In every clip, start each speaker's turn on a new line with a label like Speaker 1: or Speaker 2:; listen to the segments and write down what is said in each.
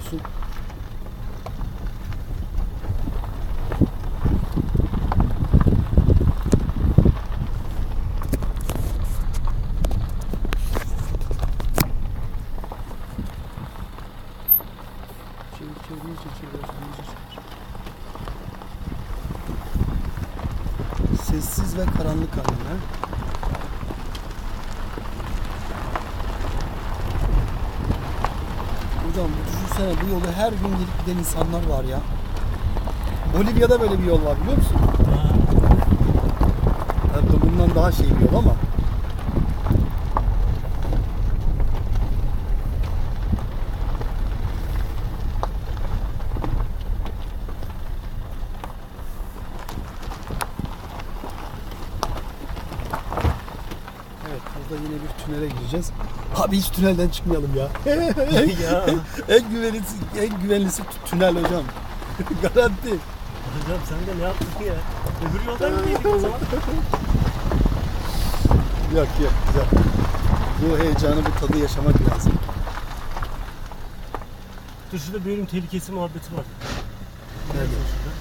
Speaker 1: çevir. Sessiz ve karanlık alan Hocam düşünsene bu yolu her gün gelip giden insanlar var ya. Bolivya'da böyle bir yol var biliyor musun? Tabii bundan daha şey bir yol ama. Burada yine bir tünele gireceğiz. Abi hiç tünelden çıkmayalım ya.
Speaker 2: ya
Speaker 1: en güvenlisi, en güvenlisi tü- tünel hocam. Garanti.
Speaker 2: hocam sen de ne yaptın ya? Öbür yoldan mı yedik o zaman?
Speaker 1: Yok yok güzel. Bu heyecanı, bu tadı yaşamak lazım.
Speaker 2: Dur şurada bir ölüm tehlikesi muhabbeti var.
Speaker 1: Nerede?
Speaker 2: Şurada.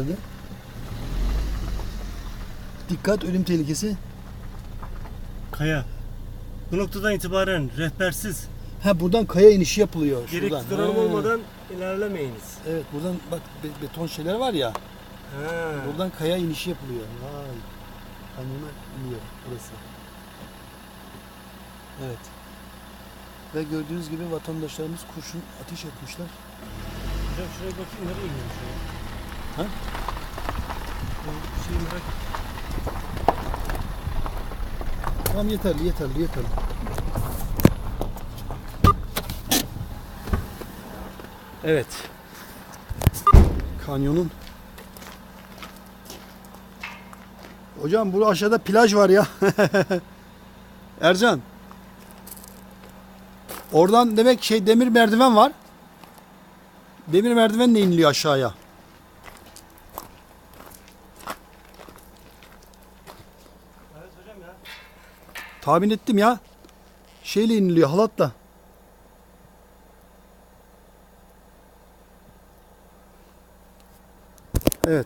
Speaker 1: Nerede? Dikkat ölüm tehlikesi.
Speaker 2: Kaya. Bu noktadan itibaren rehbersiz,
Speaker 1: Ha buradan kaya inişi yapılıyor.
Speaker 2: gerekli
Speaker 1: şuradan.
Speaker 2: donanım
Speaker 1: Ha.
Speaker 2: olmadan ilerlemeyiniz.
Speaker 1: Evet buradan bak be- beton şeyler var ya.
Speaker 2: Ha.
Speaker 1: Buradan kaya inişi yapılıyor. Vay. Kanyona iniyor burası. Evet. Ve gördüğünüz gibi vatandaşlarımız kurşun ateş etmişler.
Speaker 2: Hocam şuraya bakayım nereye iniyor şu an?
Speaker 1: Ha?
Speaker 2: Bu şeyi merak
Speaker 1: Tamam yeterli yeterli yeterli. Evet. Kanyonun. Hocam bu aşağıda plaj var ya. Ercan. Oradan demek şey demir merdiven var. Demir merdivenle iniliyor aşağıya.
Speaker 2: Evet hocam ya.
Speaker 1: Tahmin ettim ya. Şeyle iniliyor halatla.